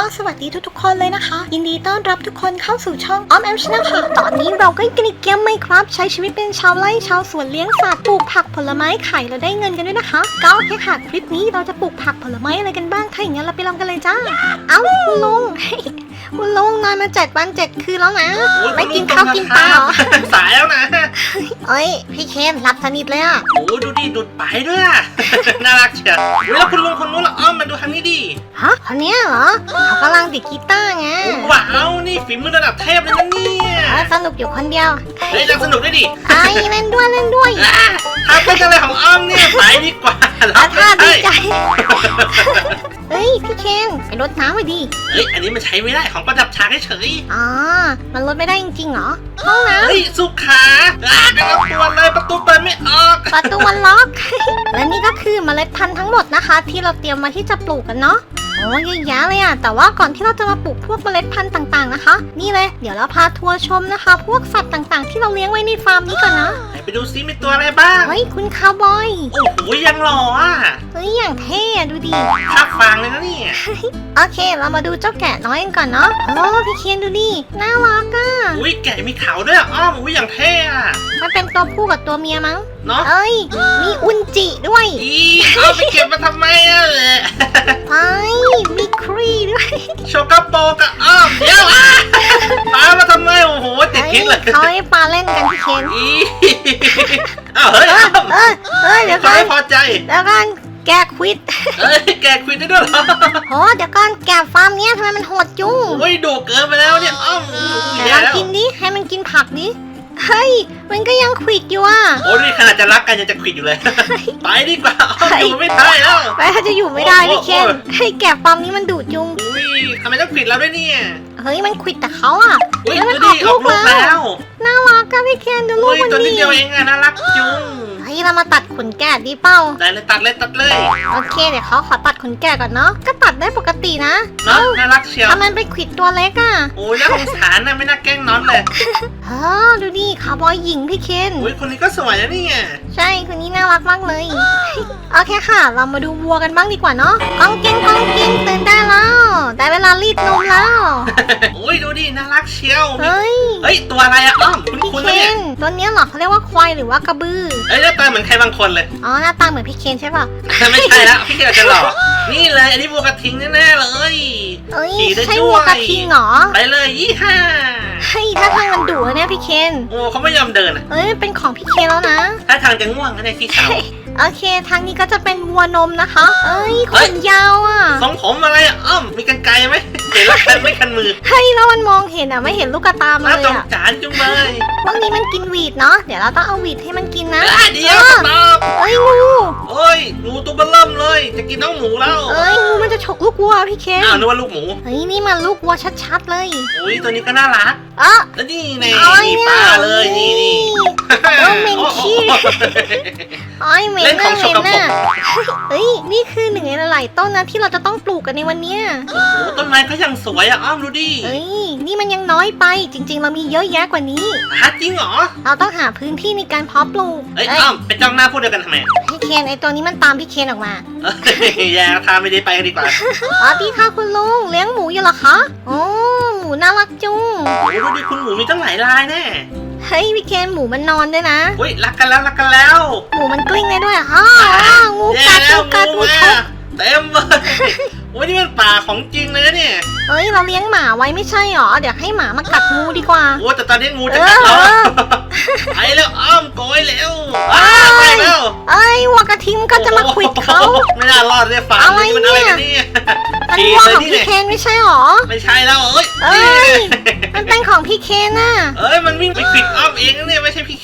ก็สวัสดีทุกๆคนเลยนะคะ ยินดีต้อนรับทุกคนเข้าสู่ช่องออมแอมชนะค่ะ ตอนนี้เราก็กันอีกเกมไม่ครับ ใช้ชีวิตเป็นชาวไร่ชาวสวนเลี้ยงสัตว์ปลูกผักผลไม้ขายแล้วได้เงินกันด้วยนะคะก็โอเคค่ะคลิปนี้เราจะปลูกผักผลไม้อะไรกันบ้างถ้าอย่างนั้นเราไปลองกันเลยจ้า เอ้าคุณลุง คุณลุงนอนมาเจ็ดวันเจ็ดคืนแล้วนะ โอ้ยไม่กินข้าวกินปลาเหรอ สายแล้วนะเอ้ย พี่เคนหลับสนิทเลยอะโอ้ดูดิดูดไปด้วยอะ น่ารักเชียวอุ๊ยแล้วคุณลุงคนนู้นล่ะอ้อมมาดูทางนี้ดิฮะคนเนี้ยเหรอเขากำลังดิดกีตาร์ไงว้าวนี่ฝีมือระดับเทพเลยนะเนี่ยเออสนุกอยู่คนเดียวเฮ้ยยังสนุกด้วยดิไอ้เล่นด้วยเล่นด้วย อะถ้าเป็นอะไรของอ้อมเนี่ยไปดีกว่าอาท่ พี่เคนไปรดน้ำไปดิเฮ้ย อันนี้มันใช้ไม่ได้ของประดับฉากเฉยอ๋อ มันรดไม่ได้จริงๆเหรอห้องน้ๆเฮ้ย สุขาอะกำลังปวดเลยประตูเปิดไม่ออกำประตูมันล็อก และนี่ก็คือเมล็ดพันธุ์ทั้งหมดนะคะ ที่เราเตรียมมาที่จะปลูกกันเนาะ โอ้ยเยอะแยะเลยอะแต่ว่าก่อนที่เราจะมาปลูกพวกเมล็ดพันธุ์ต่าง ๆนะคะ นี่เลย เดี๋ยวเราพาทัวร์ชมนะคะ พวกสัตว์ต่างๆ ที่เราเลี้ยงไว้ในฟาร์มนี้ก่อนนะ ไหนไปดูซิมีตัวอะไรบ้าง เฮ้ย คุณคาวบอย โอ้โหยังหล่ออะเฮ้ย อย่างเท่อะดูดิข้าฟางเลยนะเนี่ย โอเค เรามาดูเจ้าแกะน้อยกันก่อนเนาะ โอ้ พี่เคนดูดิ น่ารักอะอุ้ยแกะมีเขาด้วยอะอ้อมอุ้ยอย่างเท่อะ มันเป็นตัวผู้กับตัวเมียมั้ง เนาะเอ้ย มีอุนจิด้วยอีเอาไปเก็บมาทำไมอะไปมีครีด้วย โชกาโปกับอ้อมเดี๋ยวอะตามมาทำไมโอ้โหติดพิษเลยเขาให้ปลาเล่นกันพี่เคนอีอ้าวเฮ้ยเออ้ออมเออเออเดี๋ยวเขาก่อนไม่พอใจเดี๋ยวก่อนแกควิดเอ้ยแกคุยได้ด้วยเหรอโหเดี๋ยวก่อนแกฟาร์มเนี้ยทำไมมันโหดจุ้งโอ้ยดุเกินไปแล้วเนี่ยอ้อมอุ้ยแต่แย่ลองแล้วกินดิให้มันกินผักดิ เฮ้ย มันก็ยังควิดอยู่อะ โอ้ยนี่ขนาดจะรักกันยังจะขวิดอยู่เลย ไปดีกว่าอ้อมเฮ้ยอยู่ไม่ได้แล้ว ไปถ้าจะอยู่ไม่ได้พี่เคนโอ้โหให้แกฟาร์มนี้มันดุจุง อุ้ยทำไมต้องขวิดเราด้วยเนี่ยเฮ้ยมันควิดแต่เขาอะอุ้ยแล้วมันดูอดิอกอลูอกกลูกแล้แล้ววน่ารักอะพี่เคนดูลูอุ้กยมันตัวนิดิดเดียวเองอะน่ารักจุง เฮ้ยเรามาตัดขนแกะดีเปล่าได้เลยตัดเลยตัดเลยโอเคเดี๋ยวเขาขอตัดขนแกะก่อนเนาะก็ตัดได้ปกตินะเนาะน่ารักเชียวถ้ามันไปขวิดตัวเล็กอะโอ้ยน่าสงสารนะไม่น่าแกล้งน้องเลยเออดูดิคาวบอยหญิงพี่เคนอุ้ยคนนี้ก็สวยนะเนี่ยใช่คนนี้น่ารักมากเลยโอเคค่ะ เรามาดูวัวกันบ้างดีกว่าเนาะกองเกงกองเกงตื่นได้แล้ว ได้เวลารีดนมแล้ว โอ้ยดูดิน่ารักเชียวมีเฮ้ย เฮ้ยตัวอะไรอะอ้อมคุณพี่คุณเคนเนี่ยตัวเนี้ยเหรอเขาเรียกว่าควายหรือว่ากระบือ เอ้ยหน้าตาเหมือนใครบางคนเลย อ๋อหน้าตาเหมือนพี่เคนใช่ป่ะไม่ใช่แล้วพี่เกียวจะหลอกนี่เลยอันนี้บัวกระทิงแน่ๆเลย เอ้ยขี่ได้ใช่ด้วยวัวกระทิงเหรอไปเลยยี่ห้าเฮ้ยถ้าทางมันดุนะเนี่ยพี่เคน โอ้เขาไม่ยอมเดินอะเอ้ยเป็นของพี่เคนแล้วนะ ถ้าทางจะง่วงนะเนี่ยขี้เฉา โอเค ทางนี้ก็จะเป็นวัวนมนะคะ เอ้ยขเฮ้ยนยาวอะ ทรงผมอะไรอะอ้อมมีกันไกลไหมเห็นแล้วคันไม่คันมือเฮ้ยแล้วมันมองเห็นอะ ไม่เห็นลูกกระตามันน่าเลสยงอะสารจุงเลยพว กนี้มันกินหวีดเนาะ เดี๋ยวเราต้องเอาหวีดให้มันกินนะ อะเดี๋ยวเออตอบเอ้ยงูโอ้ยงูตัวเบลเริ่มเลย จะกินน้องหมูแล้วเอ้ยงูมันจะฉกลูกวัวพี่เคนอ้าวนึกว่าลูกหมู เฮ้ยนี่มันลูกวัวชัดๆเลยอุ้ยตัวนี้ก็น่ารัก เอ๋อแล้วนี่ไงเอาไอ้นี่เนี่ย ปลาเลยนี่นี่เออเหม็นขี้ โอ้โหเอ้ยเหม็นเล่นขน่ะองเหม็นสกปรน่ะกเฮ้ยนี่คือหนึ่งในหลายๆต้นนะที่เราจะต้องปลูกกันในวันเนี้ยโอ้โหต้นไม้เขายังสวยอะอ้อมดูดิเอ้ยนี่มันยังน้อยไปจริง ๆ เรามีเยอะแยะกว่านี้ ฮะจริงเหรอ เราต้องหาพื้นที่ในการเพาะปลูกเอ้ยอ้อมไปจ้องหน้าพูดเดียวกันทำไมพี่เคนไอตัวนี้มันตามพี่เคนออกมาเอ้ยแย่ทาไม่ได้ไปกันดีกว่า อ๋อพี่ค่ะคุณลุงเลี้ยงหมูอยู่เหรอคะโอ้หมูน่ารักจุ้งโอ้ยดูดิคุณหมูมีตั้งหลายลายแน่ เฮ้ยพี่เคนหมูมันนอนด้วยนะอุ้ยรักกันแล้วรักกันแล้ว หมูมันกลิ้งได้ด้วยอะอ้าวอ้าวงูแย่กัดแล้งูวกัดงูงูชมากเต็มเลย โอ้ยนี่มันป่าของจริงเลยนะเนี่ยเฮ้ยเราเลี้ยงหมาไว้ไม่ใช่หรอ เดี๋ยวให้หมามากัดงูดีกว่า โอ้แต่ตอนนี้งูจะกัดเราเออ ไปแล้วอ้อมโกยแล้วอ้าวไปแล้วเอ้ยวัวกระทิงก็จะมาควิดเขา โอ้โหไม่น่ารอดเลยฝันอะไรนี่มันอะไรเนี่ยกันเนี่ยมันฉีวัวดเลยของนี่พี่เนี่ยเคนไม่ใช่หรอ ไม่ใช่แล้วเอ้ยเอ้ยนี่มันเป็นของพี่เคนน่ะ เอ้ยมันวิ่งไปควิดอ้อมเองนะเนี่ยไม่ใช่พี่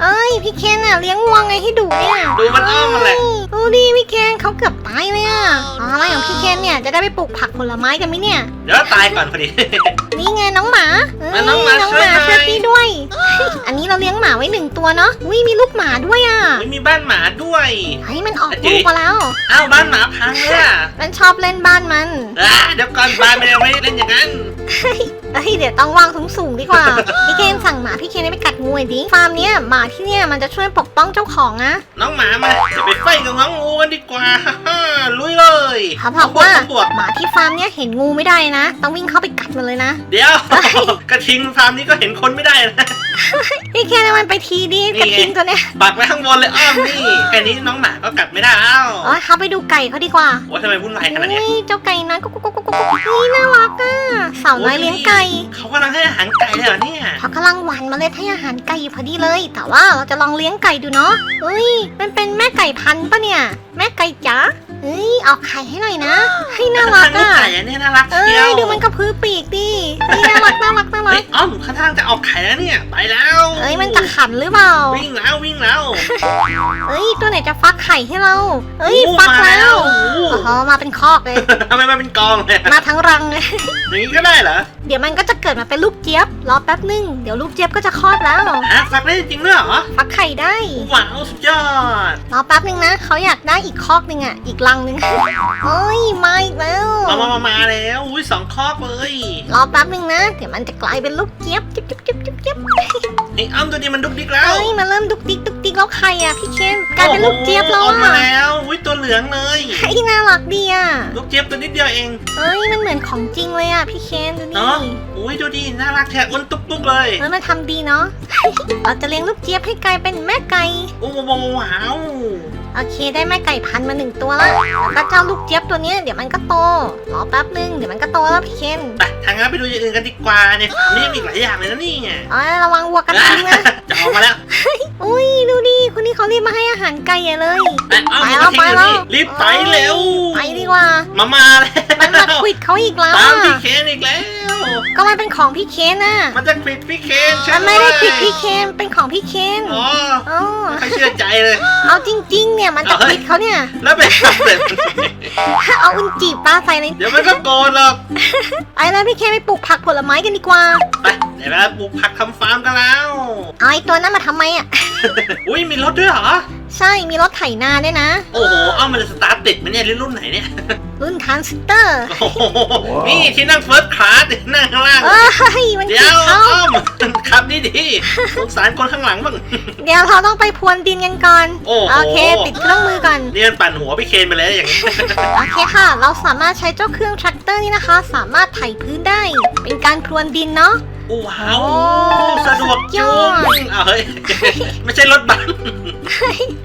เคนนะเอ้ยพี่เคนน่ะเลี้ยงวัวไงให้ดุเนี่ยดูมันอ้อมมาแหละเอ้ยดูดิพี่เคนเขาเกือบตายเลยอะอ๋ออะไรของพี่เคนเนี่ยจะได้ไปปลูกผักผลไม้กันไหมเนี่ย เดี๋ยวตายก่อนพอดี นี่ไงน้องหมาเอ้ยอะน้องหมาน้องช่หวยมาหน่อย ช่วยพี่ด้วย อันนี้เราเลี้ยงหมาไว้หนึ่งตัวเนาะอุ้ยมีลูกหมาด้วยอะไม่มีบ้านหมาด้วย เฮ้ยมันออกอะเจ๊ลูกมาแล้ว อ้าวบ้านหมาพังเลยอะมันชอบเล่นบ้านมัน อะเดี๋ยวก่อนบ้านไม่ได้ไม่ได้เล่นอย่างนั้น เอ้ยเดี๋ยวต้องวางสูงสูงๆดีกว่า พี่เคนสั่งหมาพี่เคนให้ไปกัดงูหน่อยดิฟาร์มเนี้ยหมาที่เนี่ยมันจะช่วยปกป้องเจ้าของนะ น้องหมามาจะไปไฟกับน้องงูกันดีกว่าฮ่าๆลุยเลยเขาบอกบวกว่าบวกหมาที่ฟาร์มเนี่ยเห็นงูไม่ได้นะ ต้องวิ่งเข้าไปกัดมันเลยนะ เดี๋ยวกระทิงฟาร์มนี้ก็เห็นคนไม่ได้นะพี่เคนเอามันไปทีดินี่ไงกระทิงตัวเนี้ยปักไว้ข้างบนเลยอ้อมนี่แค่นี้น้องหมาก็กัดไม่ได้แล้วเอ้ยเขาไปดูไก่เขาดีกว่าโอ้ทำไมวุ่นวายขนาดเนี้ยเฮ้ยเจ้าไก่น้อยกุ๊กกุ๊กกุ๊กกุ๊กกุ๊กนี่น่ารักอะสาวน้อยเลี้ยงไก่เขากำลังให้อาหารไก่เลยเหรอเนี่ยเขากำลังหวานเมล็ดให้อาหารไก่อยู่พอดีเลย แต่ว่าเราจะลองเลี้ยงไก่ดูเนาะเฮ้ย มันเป็นแม่ไก่พันธุ์ปะเนี่ย แม่ไก่จ๋า เฮ้ยเอาไข่ให้หน่อยนะให้น่ารักลูกอะไก่อันนี้น่ารักเอ้เชียยวดูมันกระพือปีกดิเฮ้ยน่ารักน่ารักน่ารัเฮ้ยกอ้อมข้างๆจะออกไข่แล้วเนี่ยไปแล้วเอ้ยมันจะขันหรือเปล่าวิ่งแล้ววิ่งแล้ว เอ้ยตัวไหนจะฟักไข่ให้เราเอ้ยโอ้ฟักมาแล้วโอ้โหโอ้โหมาเป็นคอกเลย ทำไมมาเป็นกองเลยมาทั้งรังเลย อย่างนี้ก็ได้เหรอเดี๋ยวมันก็จะเกิดมาเป็นลูกเจี๊ยบ รอแป๊บหนึง เดี๋ยวลูกเจี๊ยบก็จะคลอดแล้วฮะฟักได้จริงด้วยเหรอฟักไข่ได้ ว้าวสุดยอด รอแป๊บหนึงนะ เขาอยากได้อีกคอกหนึ่งอะ อีกรังหนึ่งเอ้ยมาอีกแล้ว มามามามาแล้วอุ้ยสองคอกเลยรอแป๊บหนึงนะ เดี๋ยวมันจะกลายเป็นลูกเจี๊ยบจิ๊บจิ๊บจิ๊บจิ๊บจิ๊บไอ้อ้อมตัวนี้มันดุกดิกแล้วเอ้ยมาเริ่มดุกดิกดุกดิกแล้วไข่อะพี่เคนกลายเป็นลูกเจี๊ยบแล้วโอ้โหออกมาอะแล้วอุ้ยตัวเหลืองเลยไอ้น่ารักดีอะลูกเจี๊ยบตัวนิดเดียวเองเอ้ยมันเหมือนของจริงเลยอะพี่เคนดูดิเนาะอุ้ยดูดีน่ารักแท้อ้วนตุ๊กตุ๊กเลยเออมันทำดีเนาะ เราจะเลี้ยงลูกเจี๊ยบให้กลายเป็นแม่ไก่โอ้โหว้าว โอเคได้แม่ไก่พันธุ์มาหนึ่งตัวละแล้วก็เจ้าลูกเจี๊ยบตัวเนี้ยเดี๋ยวมันก็โตรอแป๊บหนึงเดี๋ยวมันก็โตแล้วพี่เคนไปทางนั้นไปดูอย่างอื่นกันดีกว่าเนี่ยฟาร์มนี้มีอีกหลายอย่างเลยนะนี่ไงเอ้ยระวังวัวกระทิงนะจะออกมาแล้วอุ้ยดูดิคนนี้เขารีบมาให้อาหารไก่ใหญ่เลย ไปเอามีกระทิงอยู่นี่รีบไปเร็วไปดีกว่า มามาแล้วมันมาควิดเขาอีกแล้วตามอะพี่เคนอีกแล้ว ก็มันเป็นของพี่เคนน่ะมันจะควิดพี่เคนใช่มันไหมไม่ได้ควิดพี่เคนเป็นของพี่เคนอ๋อเอ๋อไม่ค่อยเชื่อใจเลย เอาจริง ๆ เนี่ยมันจะเอาคเฮ้ยวิดเขาเนี่ย แล้วไปทำเลยเอาอุนจีบปลาใส่เลยเดี๋ยวมันก็โกนหรอกไอ้แล้วพี่เคนไปปลูกผักผลไม้กันดีกว่าไปเดี๋ยวเราปลูกผักทำฟาร์มกันแล้ว เอาไอ้ตัวนั้นมาทำไมอะ อุ้ยมีรถด้วยเหรอ ใช่มีรถไถนาด้วยนะ โอ้โห เอ้ามันจะส ตาร์ทติดไหมเนี่ยรุ่นไหนเนี่ย รุ่นทรานซิสเตอร์โอ้โหนี่ที่นั่งเฟิร์สคลาสนั่งข้างล่าง เอ้ยมันเดี๋ขียดวเขาอ้อมขับดีดีๆสงสารคนข้างหลังบ้าง เดี๋ยวเราต้องไปพรวนดินกันก่อนโอ้โหโอเคติดเครื่องมือก่อนเรียนปั่นหัวพี่เคนไปเลยอย่างนี้โอเคค่ะ เราสามารถใช้เจ้าเครื่องแทรกเตอร์นี่นะคะ สามารถไถพื้นได้ เป็นการพรวนดินเนาะว้าวโอ้สะดวกจุสุดยอดงอ้าวเฮ้ย ไม่ใช่รถบัส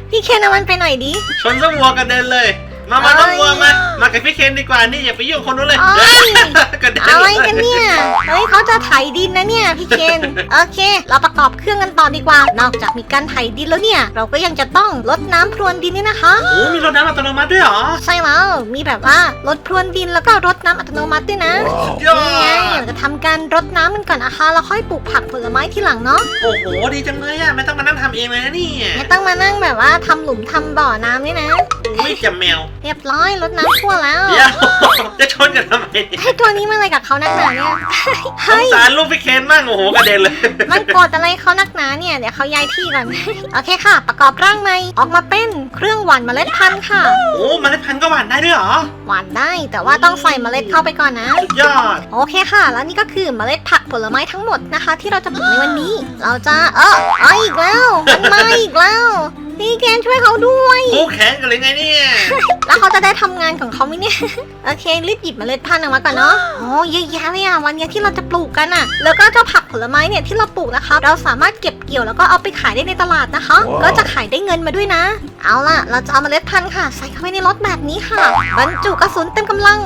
พี่เคนเอามันไปหน่อยดิ ชนซะวัวกันเด็นเลย มามาเอ้ยน้องวัวมา มากับพี่เคนดีกว่า นี่อย่าไปยุ่งคนนู้นเลยเอ้ย กระเด็นอะไรเลยกันเนี่ย เฮ้ยเขาจะไถดินนะเนี่ยพี่เคน โอเค เราประกอบเครื่องกันต่อดีกว่า นอกจากมีการไถดินแล้วเนี่ย เราก็ยังจะต้องรดน้ำพรวนดินด้วยนะคะ โอ้ มีรถน้ำอัตโนมัติด้วยเหรอ ใช่แล้ว มีแบบว่ารถพรวนดินแล้วก็รดน้ำอัตโนมัติด้วยนะยอนี่ไงด เราจะทำการรดน้ำมันก่อนนะคะแล้วค่อยปลูกผักผลไม้ที่หลังเนาะ โอ้โห ดีจังเลยอะไม่ต้องมานั่งทำเองเลยนะนี่ไม่ต้องมานั่งแบบว่าทำหลุมทำบ่อน้ำนี่นะ อุ้ยจะแมวเรียบร้อยรดน้ำทั่วแล้ว เดี๋ยวจะชนกันทำไมเนี่ยให้ตัวนี้มาอะไรกับเขานักหนาเนี่ยสเฮ้งยสารลูกพี่เคนบ้างโอ้โหกระเด็นเลย มันโกรธอะไรเขานักหนาเนี่ย เดี๋ยวเขาย้ายที่ก่อน โอเคค่ะ ประกอบร่างในออกมาเป็นเครื่องหว่านเมล็ดพันธุ์ค่ะ โอ้เมล็ดพันธุ์ก็หวานได้ด้วยเหรอ หว่านได้แต่ว่าต้องใส่เมล็ดเข้าไปก่อนนะ สุดยอด โอเคค่ะ แล้วนี่ก็คือเมล็ดผักผลไม้ทั้งหมดนะคะ ที่เราจะปลูกในวันนี้ เราจะเออเอาอีกแล้วมันมาอีกแล้ว พี่แกนช่วยเขาด้วยคู่แข่งกันเลยไงเนี่ย แล้วเขาจะได้ทำงานของเขาไหมเนี่ย โอเค รีบหยิบเมล็ดพันธุ์ออกมาก่อนเนาะโอ้เยอะแยะเลยอะวันเนี้ยที่เราจะปลูกกันอะ แล้วก็เจ้าผักผลไม้เนี่ยที่เราปลูกนะคะ เราสามารถเก็บเกี่ยวแล้วก็เอาไปขายได้ในตลาดนะคะก็จะขายได้เงินมาด้วยนะ เอาล่ะ เราจะเอาเมล็ดพันธุ์ค่ะ ใส่เข้าไปในรถแบบนี้ค่ะ บรรจุกระสุนเต็มกำลัง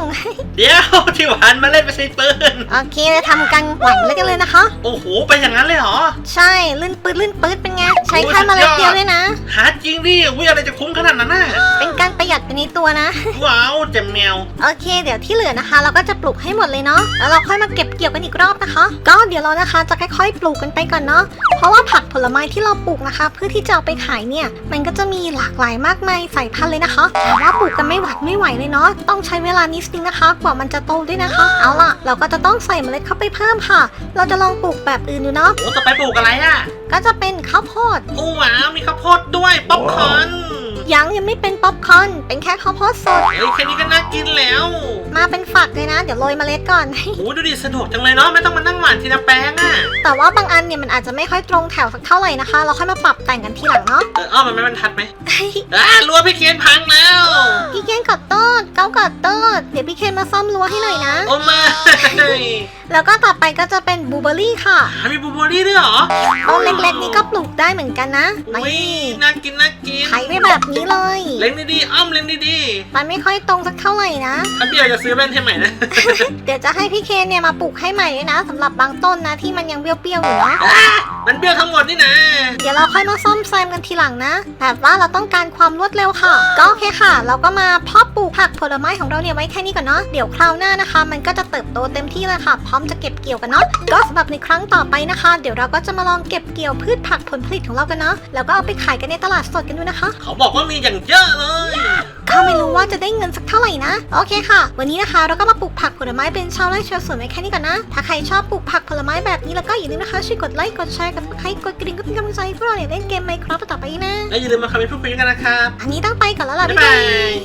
เดี๋ยวที่หวานมาเล่นไม่ใช่ปืน โอเคเราทำกันหวังเล็กกันเลยนะคะ โอ้โห ไปอย่างนั้นเลยเหรอ ใช่ลื่นปืดลื่นปืดเป็นไง ใช้แค่เมล็ดเดียวเลยนะ หาจริงดิวิอะไรจะคุ้มขนาดนั้นน่ะเป็นการประหยัดไปในตัวนะ ว้าวเจ็มแมว โอเค เดี๋ยวที่เหลือนะคะ เราก็จะปลูกให้หมดเลยเนาะ แล้วเราค่อยมาเก็บเกี่ยวกันอีกรอบนะคะ ก็เดี๋ยวเรานะคะจะค่อยๆ ปลูกกันไปก่อนเนาะเพราะว่าผักผลไม้ที่เราปลูกนะคะ เพื่อที่จะเอาไปขายเนี่ย มันก็จะมีหลากหลายมากมายสายพันธุ์เลยนะคะแต่ว่าปลูกกันไม่หวัดไม่ไหวเลยเนาะต้องใช้เวลานิดนึงนะคะ กว่ามันจะโตด้วยนะคะ เอาล่ะ เราก็จะต้องใส่เมล็ดเข้าไปเพิ่มค่ะ เราจะลองปลูกแบบอื่นดูเนาะโอ้ต่อไปปลูกอะไรอะ ก็จะเป็นข้าวโพดโอ้ว้าวมีข้าวโพดด้วยป๊อปคอร์นยังยังไม่เป็นป๊อปคอร์นเป็นแค่ข้าวโพดสดเฮ้ยแค่นี้ก็น่ากินแล้ว มมาเป็นฝักเลยนะ เดี๋ยวโรยเมล็ดก่อน โอ้ดูดิสะดวกจังเลยเนาะไม่ต้องมานั่งหว่านทีละแปลงอะแต่ว่าบางอันเนี่ยมันอาจจะไม่ค่อยตรงแถวสักเท่าไหร่นะคะ เราค่อยมาปรับแต่งกันทีหลังเนาะเอออ้อมมันไม่บรรทัดไหมอ่ารั้วพี่เคนพังแล้วพี่เคนกอดโต้เก้ากอดโต้เดี๋ยวพี่เคนมาซ่อมรั้วให้หน่อยนะ โอ้มาแล้วก็ต่อไปก็จะเป็นบลูเบอร์รี่ค่ะมีบลูเบอร์รี่ด้วยเหรอต้นเล็กๆนี่ก็ปลูกได้เหมือนกันนะอุ้ยนี่น่ากินน่ากินไถไปแบบนี้เลย เล็งดีๆอ้อมเล็งดีมันไม่ค่อยตรงสักเท่าไหร่นะๆถ้าพี่อยากจะซื้อแว่นให้ใหม่นะ เดี๋ยวจะให้พี่เคนเนี่ยมาปลูกให้ใหม่ด้วยนะสำหรับบางต้นนะที่มันยังเบี้ยวๆอยู่นะ มันเบี้ยวทั้งหมดนี่นะเดี๋ยวเราค่อยมาซ่อมแซมกันทีหลังนะแบบว่าเราต้องการความรวดเร็วค่ะ ก็โอเคค่ะ เราก็มาเพาะปลูกผักผลไม้ของเราเนี่ยไว้แค่นี้ก่อนเนาะ เดี๋ยวคราวหน้านะคะ มันก็จะเติบโตเต็มที่เลยค่ะ พร้อมจะเก็บเกี่ยวกันเนาะ ก็สำหรับในครั้งต่อไปนะคะ เดี๋ยวเราก็จะมาลองเก็บเกี่ยวพืชผักผลผลิตของเรากันเนาะ แล้วก็เอาไปขายกันในตลาดสดกันด้วยนะคะ เขาบอกว่ามีอย่างเยอะเลยข้าไม่รู้ว่าจะได้เงินสักเท่าไหร่นะ โอเคค่ะ วันนี้นะคะเราก็มาปลูกผักผลไม้เป็นชาวไร่ชาวสวนไว้แค่นี้ก่อนนะ ถ้าใครชอบปลูกผักผลไม้แบบนี้แล้วก็อย่าลืมนะคะช่วยกดไลค์กดแชร์กดซับสไครต์กดกระดิ่งก็เป็นกำลังใจให้พวกเราเนี่ยเล่นเกมไมค์ครับต่อไปนะ และอย่าลืมมาคอมเมนต์พูดคุยกันนะครับ อันนี้ต้องไปก่อนแล้วล่ะ บ๊ายบ๊ายบาบายย